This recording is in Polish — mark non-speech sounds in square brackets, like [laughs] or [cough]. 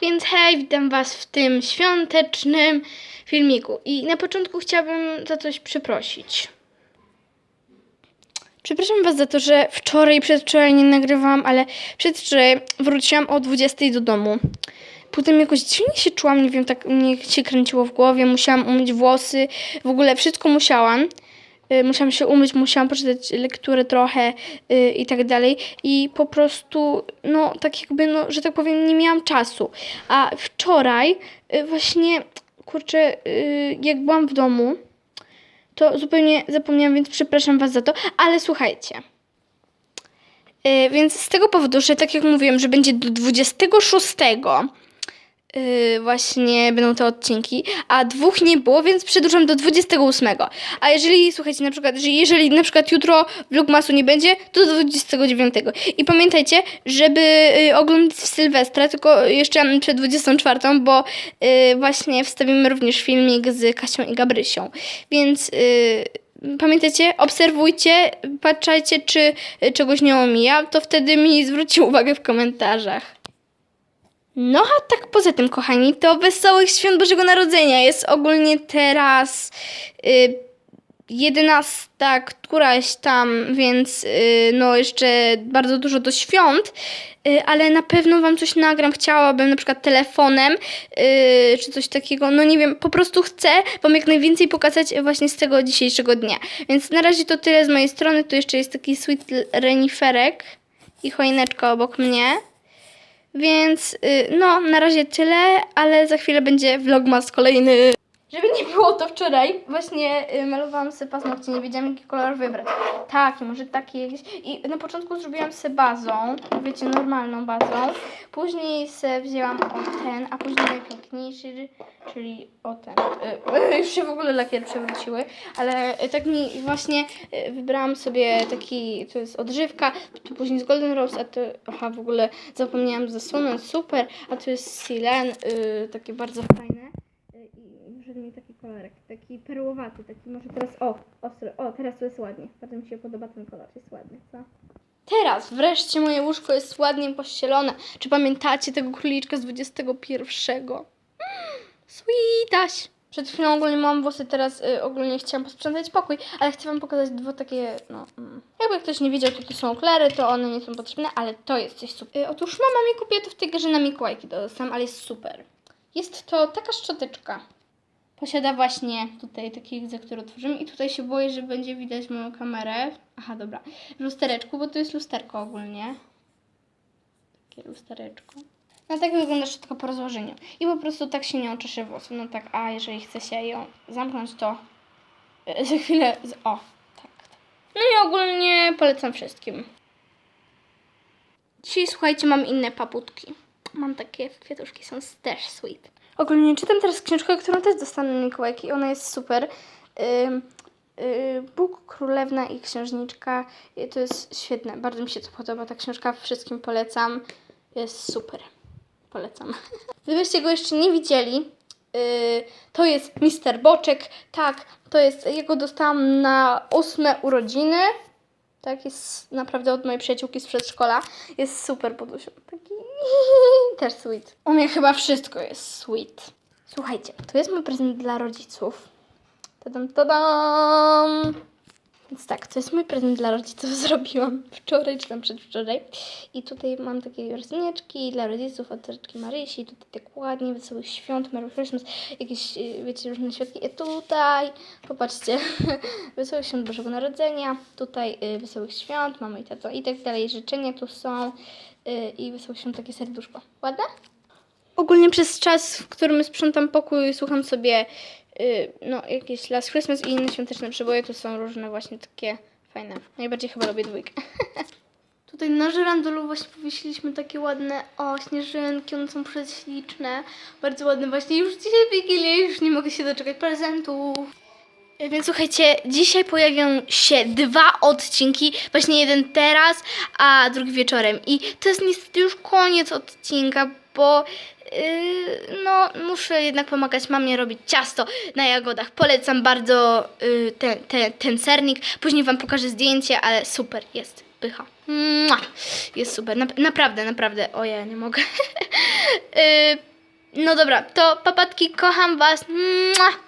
Więc hej, witam Was w tym świątecznym filmiku. I na początku chciałabym za coś przeprosić. Przepraszam Was za to, że wczoraj przedwczoraj nie nagrywałam, ale przedwczoraj wróciłam o 20 do domu. Potem jakoś dziwnie się czułam, nie wiem, tak mnie się kręciło w głowie, musiałam umyć włosy, w ogóle wszystko musiałam. Y, Musiałam się umyć, musiałam poczytać lekturę trochę y, i tak dalej. I po prostu, no tak jakby, no, że tak powiem, nie miałam czasu. A wczoraj y, właśnie, kurczę, jak byłam w domu, to zupełnie zapomniałam, więc przepraszam Was za to. Ale słuchajcie. Więc z tego powodu, że tak jak mówiłem, że będzie do 26 yy, właśnie będą te odcinki, a dwóch nie było, więc przedłużam do 28. A jeżeli, słuchajcie, na przykład, że jeżeli na przykład jutro vlogmasu nie będzie, to do 29. I pamiętajcie, żeby yy, oglądać w Sylwestra, tylko jeszcze przed 24, bo yy, właśnie wstawimy również filmik z Kasią i Gabrysią. Więc pamiętajcie, obserwujcie, patrzajcie, czy y, czegoś nie omija, to wtedy mi zwróci [laughs] uwagę w komentarzach. No a tak poza tym, kochani, to wesołych świąt Bożego Narodzenia jest ogólnie teraz y, 11, któraś tam, więc y, no jeszcze bardzo dużo do świąt, y, ale na pewno wam coś nagram. Chciałabym na przykład telefonem, y, czy coś takiego, no nie wiem, po prostu chcę wam jak najwięcej pokazać właśnie z tego dzisiejszego dnia. Więc na razie to tyle z mojej strony. Tu jeszcze jest taki sweet reniferek i choineczka obok mnie. Więc y, no, na razie tyle, ale za chwilę będzie vlogmas kolejny. Żeby nie było to wczoraj, właśnie y, malowałam sobie paznokcie, nie wiedziałam jaki kolor wybrać. Taki, może taki jakiś. I na początku zrobiłam sobie bazą, wiecie, normalną bazą. Później sobie wzięłam o ten, a później najpiękniejszy, czyli o ten. Y, [laughs] już się w ogóle lakiery przewróciły, ale y, tak mi właśnie y, wybrałam sobie taki, to jest odżywka, tu później z Golden Rose, a to, aha, w ogóle zapomniałam zasunąć, super, a tu jest Silen, y, takie bardzo fajne. Y, I wyszedł mi taki kolorek, taki perłowaty, taki może teraz, o, ostry, o, teraz to jest ładnie. Bardzo mi się podoba ten kolor, jest ładny, co? Teraz wreszcie moje łóżko jest ładnie pościelone. Czy pamiętacie tego króliczka z 21? Sweetaś! Przed chwilą ogólnie mam włosy, teraz y, ogólnie chciałam posprzątać pokój, ale chcę wam pokazać dwa takie, no, mm. jakby ktoś nie wiedział, to są oklary, to one nie są potrzebne, ale to jest coś super. Y, otóż mama mi kupiła to w tej grze na Mikołajki, to sam, ale jest super. Jest to taka szczoteczka. Posiada właśnie tutaj taki, za który otworzymy i tutaj się boję, że będzie widać moją kamerę. Aha, dobra. W lustereczku, bo to jest lusterko ogólnie. Takie lustereczko. No tak wygląda szczotka po rozłożeniu. I po prostu tak się nie oczesze włosów. No tak, a jeżeli chce się ją zamknąć, to e, za chwilę... z- O, tak. tak. No i ogólnie polecam wszystkim. Dzisiaj, słuchajcie, mam inne paputki. Mam takie kwiatuszki, są też sweet. Ogólnie czytam teraz książkę, którą też dostanę na Mikołajki. Ona jest super. Y, Bóg, Królewna i Księżniczka. I to jest świetne. Bardzo mi się to podoba. Ta książka wszystkim polecam. Jest super. Polecam. [laughs] Gdybyście go jeszcze nie widzieli, yy, to jest Mister Boczek. Tak, to jest, ja go dostałam na ósme urodziny. Tak, jest naprawdę od mojej przyjaciółki z przedszkola. Jest super podusią. Taki [laughs] też sweet. U mnie chyba wszystko jest sweet. Słuchajcie, to jest mój prezent dla rodziców. Tadam, tadam. Więc tak, to jest mój prezent dla rodziców. [laughs] Zrobiłam wczoraj, czy tam przedwczoraj. I tutaj mam takie rysuneczki dla rodziców od Terzeczki Marysi. Tutaj tak ładnie, wesołych świąt, Merry Christmas. Jakieś, y, wiecie, różne światki. I tutaj, popatrzcie, [laughs] wesołych świąt Bożego Narodzenia. Tutaj y, wesołych świąt, mamo i tato i tak dalej. Życzenia tu są. Y, I wesołych świąt takie serduszko. Ładne? Ogólnie przez czas, w którym sprzątam pokój, słucham sobie no, jakieś Last Christmas i inne świąteczne przeboje. Tu są różne właśnie takie fajne. Najbardziej chyba lubię dwójkę. [laughs] Tutaj na żyrandolu właśnie powiesiliśmy takie ładne, o, śnieżynki, one są prześliczne. Bardzo ładne właśnie. Już dzisiaj Wigilia, już nie mogę się doczekać prezentów. Y, Więc słuchajcie, dzisiaj pojawią się dwa odcinki, właśnie jeden teraz, a drugi wieczorem. I to jest niestety już koniec odcinka, bo no muszę jednak pomagać mamie robić ciasto na jagodach. Polecam bardzo yy, ten, ten, ten sernik. Później wam pokażę zdjęcie, ale super jest. pycha. Mua. Jest super, Nap- naprawdę, naprawdę. O ja nie mogę. [laughs] Y, no dobra, to papatki, kocham was. Mua.